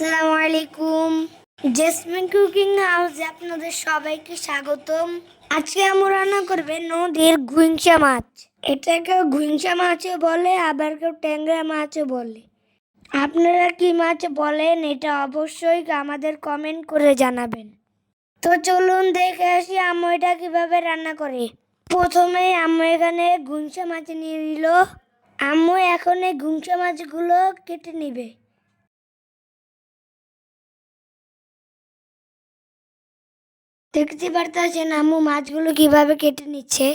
আসসালামু আলাইকুম jasmine cooking হাউসে আপনাদের সবাইকে স্বাগতম। আজকে আমরা রান্না করবে নদীর গুইংসা মাছ। এটাকে গুইংসা মাছও বলে, আবার কেউ ট্যাংরা মাছও বলে। আপনারা কি মাছ বলেন এটা অবশ্যই আমাদের কমেন্ট করে জানাবেন। তো চলুন দেখে আসি আম্মু এটা কীভাবে রান্না করে। প্রথমে আম্মু এখানে গুংসা মাছ নিয়ে নিল। আম্মু এখন এই গুংসা মাছগুলো কেটে নিবে। দেখতে পারতেছেন আম্মু মাছগুলো কীভাবে কেটে নিচ্ছে?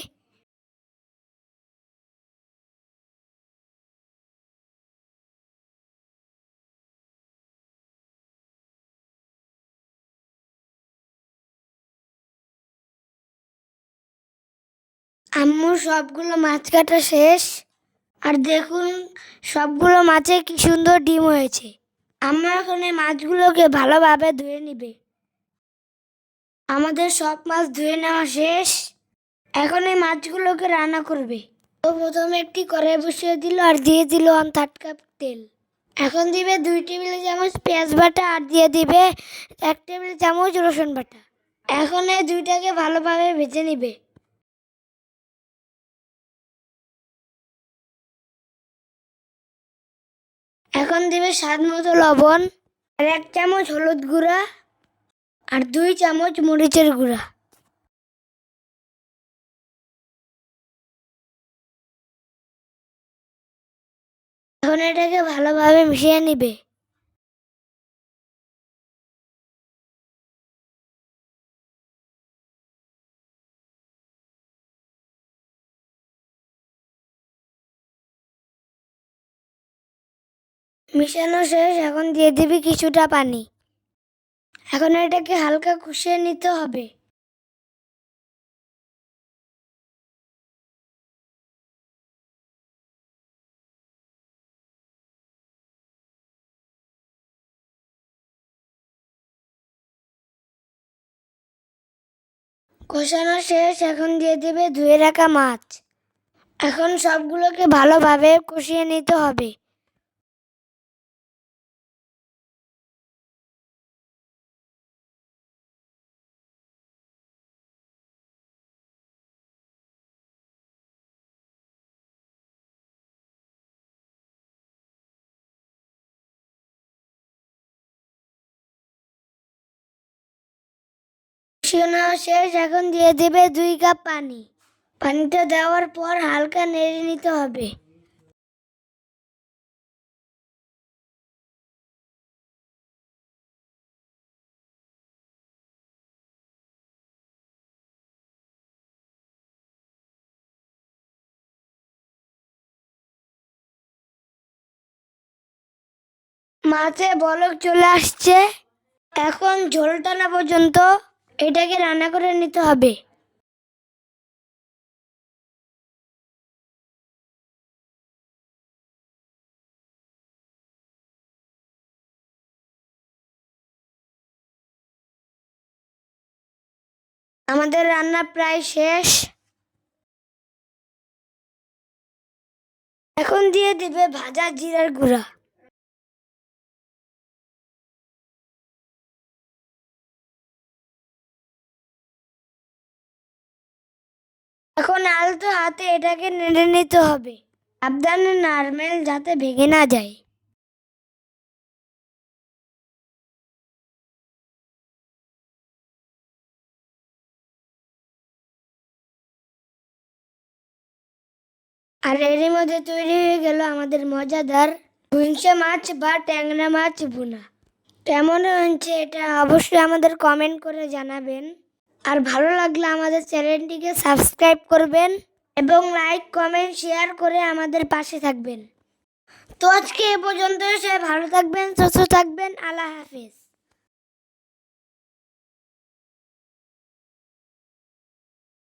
আম্মু, সবগুলো মাছ কাটা শেষ। আর দেখুন, সবগুলো মাছে কি সুন্দর ডিম হয়েছে। আম্মু এখন এই মাছগুলোকে ভালোভাবে ধুয়ে নিবে। আমাদের সব মাছ ধুয়ে নেওয়া শেষ। এখন এই মাছগুলোকে রান্না করবে। তো প্রথমে একটি কড়াই বসিয়ে দিল আর দিয়ে দিল ওয়ান থার্ড কাপ তেল। এখন দিবে দুই টেবিল চামচ পেঁয়াজ বাটা আর দিয়ে দিবে এক টেবিল চামচ রসুন বাটা। এখন এই দুইটাকে ভালোভাবে ভেজে নিবে। এখন দিবে স্বাদ মতো লবণ আর এক চামচ হলুদ গুঁড়া। আর দুই চামচ মরিচের গুঁড়া। এখন এটাকে ভালোভাবে মিশিয়ে নিবে। মিশানো শেষ, এখন দিয়ে দিবি কিছুটা পানি। এখন এটাকে হালকা কষিয়ে নিতে হবে। কষানো শেষ, এখন দিয়ে দেবে ধুয়ে রাখা মাছ। এখন সবগুলোকে ভালোভাবে কষিয়ে নিতে হবে। কষানো শেষ, এখন দিয়ে দেবে দুই কাপ পানি। পানিটা দেওয়ার পর হালকা নেড়ে নিতে হবে। মাছে বলক চলে আসছে। এখন ঝোল পর্যন্ত এটাকে রান্না করে নিতে হবে। আমাদের রান্না প্রায় শেষ। এখন দিয়ে দিবে ভাজা জিরার গুঁড়া। আলতো হাতে এটাকে নেড়ে নিতে হবে। সাবধানে নারমেল যাতে ভেঙে না যায়। আর এরই মধ্যে তৈরি হয়ে গেল আমাদের মজাদার গুইংসা মাছ বা ট্যাংরা মাছ ভুনা। কেমন হয়েছে এটা অবশ্যই আমাদের কমেন্ট করে জানাবেন। আর ভালো লাগলে আমাদের চ্যানেলটিকে সাবস্ক্রাইব করবেন এবং লাইক, কমেন্ট, শেয়ার করে আমাদের পাশে থাকবেন। তো আজকে এ পর্যন্ত এসে ভালো থাকবেন, সুস্থ থাকবেন, আল্লাহ হাফিজ।